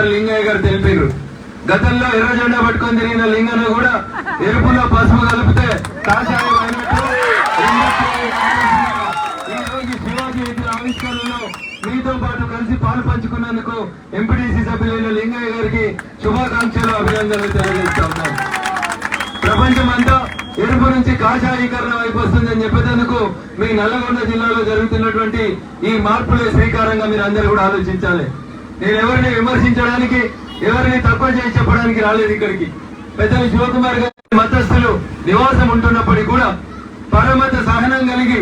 గారు లింగయ్య గారు తెలిపారు. గతంలో ఎర్ర జెండా పట్టుకొని తిరిగిన లింగను కూడా ఎరుపులో పసుపు కలిపితే కాషాయం అయినట్టు ఈ రోజు శివాజీ ఆవిష్కరణలో మీతో పాటు కలిసి పాలు పంచుకున్నందుకు ఎంపీటీసీ సభ్యులైన లింగయ్య గారికి శుభాకాంక్షలు అభినందనలు తెలియజేస్తా ఉన్నాను. ప్రపంచమంతా ఎరుపు నుంచి కాషాయీకరణ వైపు వస్తుందని చెప్పేందుకు మీ నల్లగొండ జిల్లాలో జరుగుతున్నటువంటి ఈ మార్పులే శ్రీకారంగా మీరు అందరూ కూడా ఆలోచించాలి. నేను ఎవరిని విమర్శించడానికి ఎవరిని తక్కువ చేసి చెప్పడానికి రాలేదు ఇక్కడికి. పెద్దలు శివకుమార్ గారి మతస్థులు నివాసం ఉంటున్నప్పటికీ కూడా పరమత సహనం కలిగి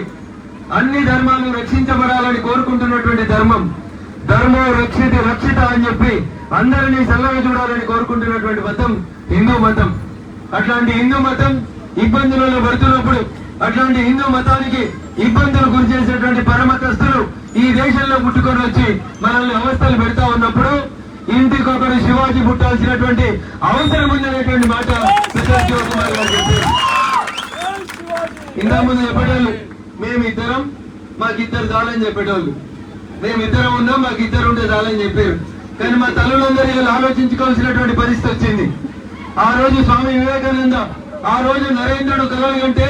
అన్ని ధర్మాలు రక్షించబడాలని కోరుకుంటున్నటువంటి ధర్మం. ధర్మం రక్షిత రక్షిత అని చెప్పి అందరినీ చల్లగా చూడాలని కోరుకుంటున్నటువంటి మతం హిందూ మతం. అట్లాంటి హిందూ మతం ఇబ్బందులలో పడుతున్నప్పుడు అట్లాంటి హిందూ మతానికి ఇబ్బందులు గురి చేసేటువంటి పరమతస్తులు ఈ దేశంలో పుట్టుకొని వచ్చి మనల్ని అవస్థలు పెడతా ఉన్నప్పుడు ఇంటికొకరు శివాజీ పుట్టాల్సినటువంటి అవసరం ఉందనేటువంటి మాట శివకుమార్ గారు చెప్పారు. ఇంతకు ముందు చెప్పేటోళ్ళు మేమిద్దరం మాకిద్దరు చాలని చెప్పేటోళ్ళు. మేమిద్దరం ఉన్నాం మాకిద్దరు ఉంటే చాలని చెప్పారు. కానీ మా తల్లులందరూ ఇలా ఆలోచించుకోవాల్సినటువంటి పరిస్థితి వచ్చింది. ఆ రోజు స్వామి వివేకానంద ఆ రోజు నరేంద్రుడు కలవాలంటే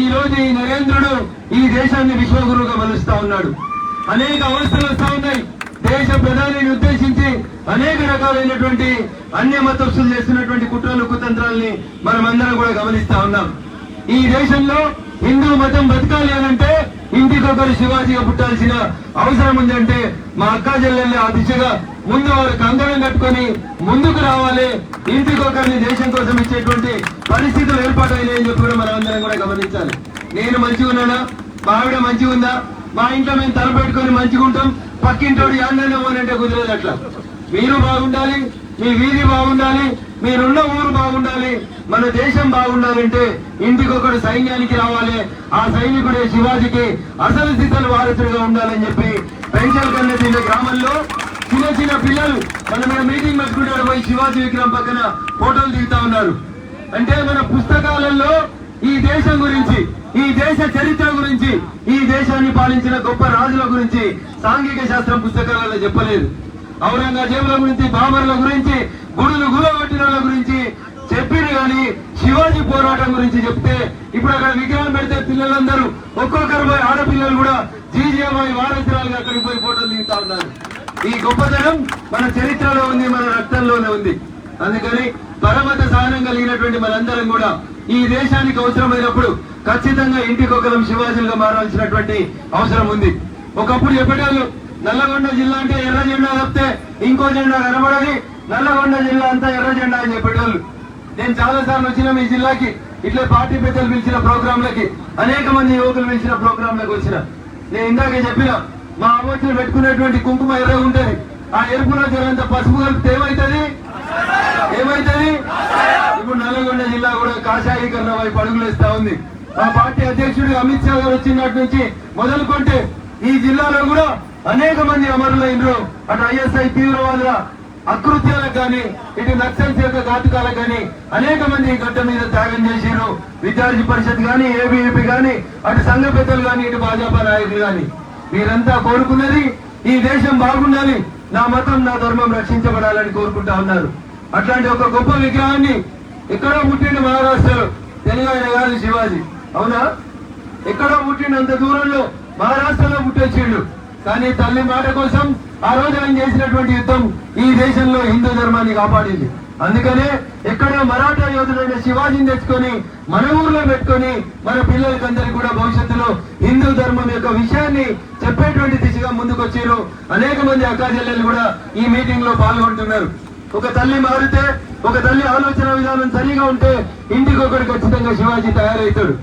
ఈ రోజు ఈ నరేంద్రుడు ఈ దేశాన్ని విశ్వగురువుగా మలుస్తా ఉన్నాడు. అనేక అవస్థలు వస్తూ ఉన్నాయి. దేశ ప్రధానిని ఉద్దేశించి అనేక రకాలైనటువంటి అన్య మతస్థులు చేస్తున్నటువంటి కుట్రలు కుతంత్రాలని మనమందరం కూడా గమనిస్తా ఉన్నాం. ఈ దేశంలో హిందూ మతం బతకాలి అనంటే ఇంటికొకరు శివాజీగా పుట్టాల్సిన అవసరం ఉందంటే మా అక్క చెల్లెళ్ళు ఆ దిశగా ముందు వారు కంకణం కట్టుకొని ముందుకు రావాలి. ఇంటికొకరిని దేశం కోసం ఇచ్చేటువంటి పరిస్థితులు ఏర్పాటైనాయని చెప్పి కూడా మనం అందరం కూడా గమనించాలి. నేను మంచిగా ఉన్నానా మా ఆవిడ మంచిగా ఉందా మా ఇంట్లో మేము తల పెట్టుకొని మంచిగా ఉంటాం. పక్కింటోడు యాడనో పోనంటే కుదరదు అట్లా. మీరు బాగుండాలి మీ వీధి బాగుండాలి మీరున్న ఊరు బాగుండాలి మన దేశం బాగుండాలంటే ఇంటికొకడు సైన్యానికి రావాలి. ఆ సైనికుడే శివాజీకి అసలు స్థితులు వారసుడిగా ఉండాలని చెప్పి పెంచల్ కన్నె గ్రామంలో చిన్న చిన్న పిల్లలు మన మీద మీటింగ్ పెట్టుకుంటారు పోయి శివాజీ విగ్రహం పక్కన ఫోటోలు దిగుతా ఉన్నారు. అంటే మన పుస్తకాలలో ఈ దేశం గురించి ఈ దేశ చరిత్ర గురించి ఈ దేశాన్ని పాలించిన గొప్ప రాజుల గురించి సాంఘిక శాస్త్రం పుస్తకాలలో చెప్పలేదు. ఔరంగజేబుల గురించి బాబర్ల గురించి గుడులు గురగొట్టిన గురించి చెప్పిరు కానీ శివాజీ పోరాటం గురించి చెప్తే ఇప్పుడు అక్కడ విగ్రహం పెడితే పిల్లలందరూ ఒక్కొక్కరు పోయి ఆడపిల్లలు కూడా జీజీఎంఐ వారసురాలుగా అక్కడికి పోయి ఫోటోలు దిగుతా ఉన్నారు. ఈ గొప్పతనం మన చరిత్రలో ఉంది మన రక్తంలోనే ఉంది. అందుకని పరమత సహనం కలిగినటువంటి మనందరం కూడా ఈ దేశానికి అవసరమైనప్పుడు ఖచ్చితంగా ఇంటికొకరం శివాజీలుగా మారాల్సినటువంటి అవసరం ఉంది. ఒకప్పుడు చెప్పేటాళ్ళు నల్లగొండ జిల్లా అంటే ఎర్ర జెండా తప్పితే ఇంకో జెండా కనబడది నల్లగొండ జిల్లా అంతా ఎర్ర జెండా అని చెప్పేటోళ్ళు. నేను చాలా సార్లు వచ్చిన మీ జిల్లాకి ఇట్లా పార్టీ పెద్దలు పిలిచిన ప్రోగ్రాంలకి అనేక మంది యువకులు పిలిచిన ప్రోగ్రాంలకు వచ్చిన. నేను ఇందాక చెప్పిన మా అమ్మచ్చులు పెట్టుకునేటువంటి కుంకుమ ఎర్రగా ఉంటుంది ఆ ఎరుపులో జరంత పసుపు కలిపితే ఏమవుతుంది? ఏమైతుంది? ఇప్పుడు నల్లగొండ జిల్లా కూడా కాషాయీకరణ వైపు అడుగులేస్తా ఉంది. మా పార్టీ అధ్యక్షుడు అమిత్ షా గారు వచ్చినట్టు నుంచి మొదలుకొంటే ఈ జిల్లాలో కూడా అనేక మంది అమరులైనరు. అటు ఐఎస్ఐ తీవ్రవాదుల అకృత్యాలకు కానీ ఇటు నక్సల్స్ యొక్క ఘాతుకాలకు కానీ అనేక మంది ఈ గడ్డ మీద త్యాగం చేసిరు విద్యార్థి పరిషత్ కానీ ఏబీవీపీ కానీ అటు సంఘ పెద్దలు కానీ ఇటు భాజపా నాయకులు కానీ. మీరంతా కోరుకున్నది ఈ దేశం బాగుండాలి. నా మతం నా ధర్మం రక్షించబడాలని కోరుకుంటా ఉన్నారు. అట్లాంటి ఒక గొప్ప విగ్రహాన్ని ఎక్కడో పుట్టిండు మహారాష్ట్రలో. తెలుగు కాదు శివాజీ. అవునా? ఎక్కడో పుట్టినంత దూరంలో మహారాష్ట్రలో పుట్టొచ్చిండు కానీ తల్లి మాట కోసం ఆ రోజు ఆయన చేసినటువంటి యుద్ధం ఈ దేశంలో హిందూ ధర్మాన్ని కాపాడింది. అందుకనే ఎక్కడో మరాఠా యోధుడైన శివాజీని తెచ్చుకొని మన ఊర్లో పెట్టుకొని మన పిల్లలకందరికీ కూడా భవిష్యత్తులో హిందూ ధర్మం యొక్క విషయాన్ని చెప్పేటువంటి దిశగా ముందుకొచ్చారు. అనేక మంది అక్కా చెల్లెలు కూడా ఈ మీటింగ్లో పాల్గొంటున్నారు. ఒక తల్లి మారితే ఒక తల్లి ఆలోచన విధానం సరిగా ఉంటే ఇంటికి ఒకటి ఖచ్చితంగా శివాజీ తయారవుతాడు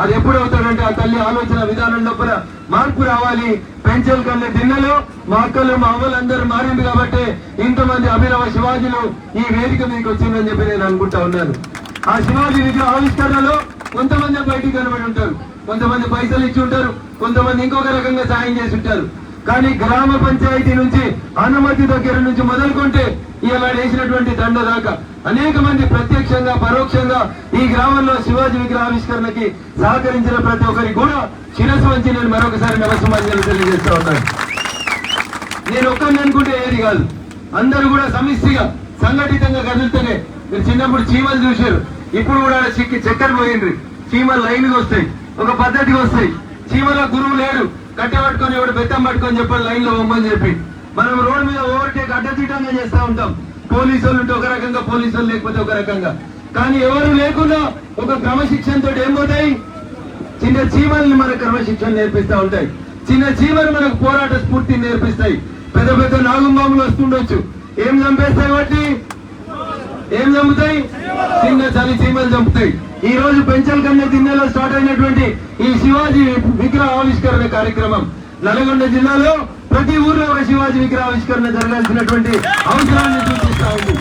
అది ఎప్పుడు అవుతాడంటే ఆ తల్లి ఆలోచన విధానం లోపల మార్పు రావాలి. పెంచల్ కన్నా దిన్నలో మా అక్కలు మా అవ్వలు అందరూ మారింది కాబట్టి ఇంతమంది అభినవ శివాజీలు ఈ వేదిక మీదకి వచ్చిందని చెప్పి నేను అనుకుంటా ఉన్నాను. ఆ శివాజీ విగ్రహ ఆవిష్కరణలో కొంతమంది బయటికి కనబడి ఉంటారు. కొంతమంది పైసలు ఇచ్చి ఉంటారు. కొంతమంది ఇంకొక రకంగా సాయం చేసి ఉంటారు. కానీ గ్రామ పంచాయతీ నుంచి అనుమతి దగ్గర నుంచి మొదలుకుంటే ఇలా వేసినటువంటి దండ దాకా అనేక మంది ప్రత్యక్షంగా పరోక్షంగా ఈ గ్రామంలో శివాజీ విగ్రహావిష్కరణకి సహకరించిన ప్రతి ఒక్కరికి కూడా శిరస్సు వంచి నేను మరొకసారి నమస్సమాజాలు తెలియజేస్తా ఉన్నాను. నేను ఒక్కరిని అనుకుంటే ఏది కాదు. అందరూ కూడా సమిష్టిగా సంఘటితంగా కదులుతూనే. మీరు చిన్నప్పుడు చీమలు చూశారు. ఇప్పుడు కూడా చిక్కి చక్కెర పోయిండ్రి. చీమలు లైన్గా వస్తాయి. ఒక పద్ధతికి వస్తాయి. చీమల గురువు లేడు. కట్టె పట్టుకొని ఎవడు బెత్తం పట్టుకొని చెప్పాలి లైన్లో బొమ్మని చెప్పి. మనం రోడ్ మీద ఓవర్టేక్ అడ్డతీటంగా చేస్తా ఉంటాం. పోలీసు ఉంటే ఒక రకంగా పోలీసు లేకపోతే ఒక రకంగా. కానీ ఎవరు లేకుండా ఒక క్రమశిక్షణతో ఏం పోతాయి? చిన్న చీమల్ని మనకు క్రమశిక్షణ నేర్పిస్తా ఉంటాయి. చిన్న చీమలు మనకు పోరాట స్ఫూర్తిని నేర్పిస్తాయి. పెద్ద పెద్ద నాగుంబాములు వస్తుండొచ్చు. ఏం చంపేస్తాయి వాటి ఏం చంపుతాయి చిన్న చలి చీమలు చంపుతాయి ఈ రోజు పెంచల్ కన్య దిన్నెలో స్టార్ట్ అయినటువంటి ఈ శివాజీ విగ్రహ ఆవిష్కరణ కార్యక్రమం. నల్గొండ జిల్లాలో ప్రతి ఊర్లో ఒక శివాజీ విగ్రహ ఆవిష్కరణ జరగాల్సినటువంటి అవసరాన్ని సూచిస్తా ఉంది.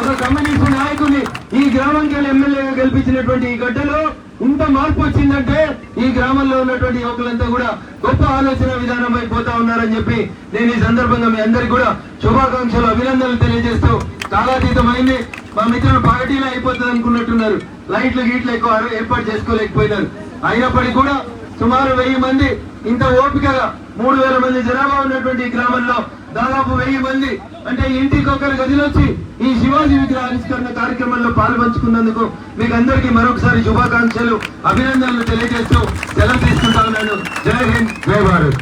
ఒక కమ్యూనిస్ట్ నాయకుడిని ఈ గ్రామంకి ఎమ్మెల్యేగా గెలిపించినటువంటి ఈ గడ్డలో ఇంత మార్పు వచ్చిందంటే ఈ గ్రామంలో ఉన్నటువంటి యువకులంతా కూడా గొప్ప ఆలోచన విధానం అయిపోతా ఉన్నారని చెప్పి నేను ఈ సందర్భంగా మీ అందరికి కూడా శుభాకాంక్షలు అభినందనలు తెలియజేస్తూ కాలాతీతమైంది. మా మిత్రులు పగటీలో అయిపోతుంది అనుకున్నట్టున్నారు. లైట్లు గీట్లు ఎక్కువ ఏర్పాటు చేసుకోలేకపోయినారు. అయినప్పటికీ కూడా సుమారు వెయ్యి మంది ఇంత ఓపికగా మూడు వేల మంది జనాభా ఉన్నటువంటి ఈ గ్రామంలో దాదాపు వెయ్యి మంది అంటే ఇంటికి ఒకరి గదిలోచ్చి ఈ శివాజీ విగ్రహ ఆవిష్కరణ కార్యక్రమంలో పాల్పంచుకున్నందుకు మీకు అందరికీ మరొకసారి శుభాకాంక్షలు అభినందనలు తెలియజేస్తూ సెలవు తీసుకుంటా ఉన్నాను. జై హింద్ జై భారత్.